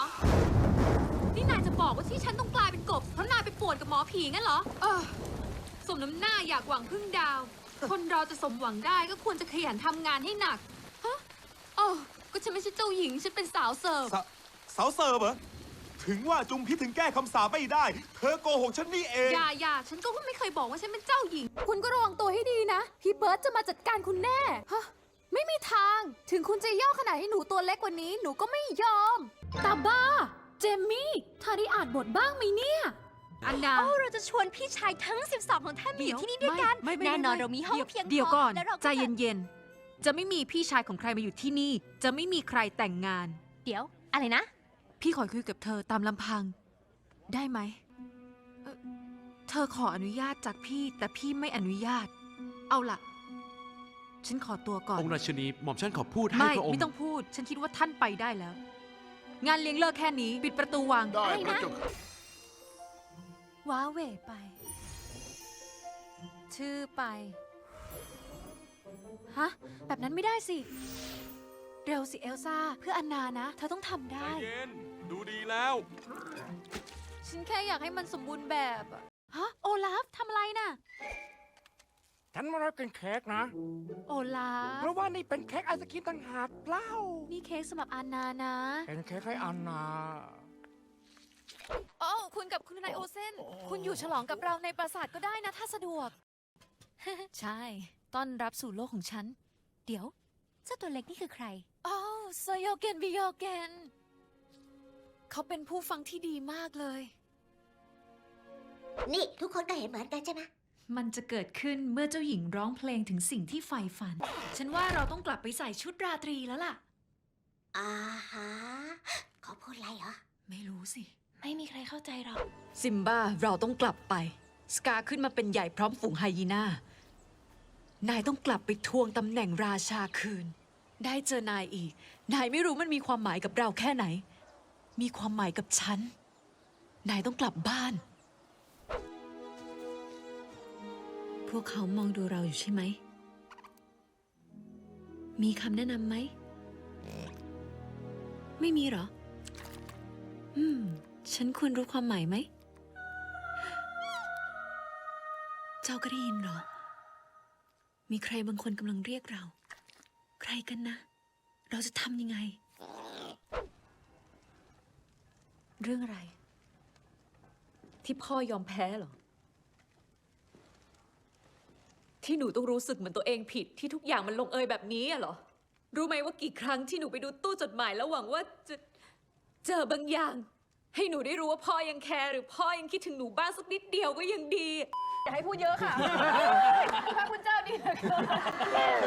อ นี่นายจะบอกว่าที่ฉันต้องกลายเป็นกบ เพราะนายไปป่วนกับหมอผีงั้นเหรอ เออ สมน้ำหน้าอยากหวังพึ่งดาว คนเราจะสมหวังได้ก็ควรจะขยันทำงานให้หนัก ฮะโอ้ก็ฉันไม่ใช่เจ้าหญิง ฉันเป็นสาวเสิร์ฟ สาสาวเสิร์ฟเหรอ ถึงว่าจุมพิษถึงแก้คำสาปไม่ได้ เธอโกหกฉันนี่เอง อย่าอย่าฉันก็ไม่เคยบอกว่าฉันเป็นเจ้าหญิง คุณก็ระวังตัวให้ดีนะ พี่เบิร์ตจะมาจัดการคุณแน่ ฮะไม่มีทาง ถึงคุณจะย่อขนาดให้หนูตัวเล็กกว่านี้หนูก็ไม่ยอม ตาบ้า เจมมี่เธอได้อ่านบทบ้างไหมเนี่ย อันนาโอ้เราจะชวนพี่ชายทั้ง 12 ของท่านมาอยู่ที่นี่ด้วยกัน ไม่ไม่ไม่แน่นอนไม่เรามีห้องดี๋วเพียงพอเดี๋ยวก่อนแล้วเราก็ใจเย็นๆ จะไม่มีพี่ชายของใครมาอยู่ที่นี่ จะไม่มีใครแต่งงาน เดี๋ยว อะไรนะ พี่ขอคุยกับเธอตามลำพัง ได้ไหมเอ่อเธอขออนุญาตจากพี่แต่พี่ไม่อนุญาต เอาล่ะ ฉันขอตัวก่อน องค์ราชินีหม่อมฉันขอพูดให้ไม่ พระองค์ ไม่ต้องพูด ฉันคิดว่าท่านไปได้แล้ว งานเลี้ยงเลิกแค่นี้ ปิดประตูวัง ได้อะไรพระนะเจ้าค่ะ ว้าเหวไป ชื่อไป ฮะ แบบนั้นไม่ได้สิ เร็วสิเอลซ่า เพื่ออันนานะ เธอต้องทำได้ เย็น ดูดีแล้ว ฉันแค่อยากให้มันสมบูรณ์แบบอะฮะ โอลาฟทำอะไรน่ะ ฉันมารับกินเค้กนะ โอลาเพฟราะว่านี่เป็นเค้กไอศครีมต่างหากเล่า นี่เค้กสำหรับอันนานะ เป็นเค้กให้อันนา โอ้คุณกับคุณนายโอเซน คุณอยู่ฉลองกับเราในปราสาทก็ได้นะ ถ้าสะดวก ใช่ ต้อนรับสู่โลกของฉัน เดี๋ยว เจ้าตัวเล็กนี่คือใครโอ้โซโยเกนบิโยเกน เขาเป็นผู้ฟังที่ดีมากเลย นี่ทุกคนก็เห็นเหมือนกันใช่ไหม มันจะเกิดขึ้นเมื่อเจ้าหญิงร้องเพลงถึงสิ่งที่ใฝ่ฝัน ฉันว่าเราต้องกลับไปใส่ชุดราตรีแล้วล่ะ อ่าฮะเขาพูดอะไรเหรอ ไม่รู้สิ ไม่มีใครเข้าใจหรอก ซิมบ้าเราต้องกลับไป สกาขึ้นมาเป็นใหญ่พร้อมฝูงไฮยีน่า นายต้องกลับไปทวงตำแหน่งราชาคืน ได้เจอนายอีก นายไม่รู้มันมีความหมายกับเราแค่ไหน มีความหมายกับฉัน นายต้องกลับบ้าน พวกเขามองดูเราอยู่ใช่ไหม มีคำแนะนำไหม ไม่มีหรอ อืม ฉันควรรู้ความหมายไหม เจ้าก็ได้ยินหรอ มีใครบางคนกำลังเรียกเรา ใครกันนะ เราจะทำยังไง เรื่องอะไร ที่พ่อยอมแพ้เหรอ ที่หนูต้องรู้สึกเหมือนตัวเองผิดที่ทุกอย่างมันลงเอยแบบนี้อะเหรอ รู้ไหมว่ากี่ครั้งที่หนูไปดูตู้จดหมายแล้วหวังว่าจะเจอบางอย่าง ให้หนูได้รู้ว่าพ่อยังแคร์หรือพ่อยังคิดถึงหนูบ้างสักนิดเดียวก็ยังดี อย่าให้พูดเยอะค่ะ พระคุณเจ้าดีเหลือเกิน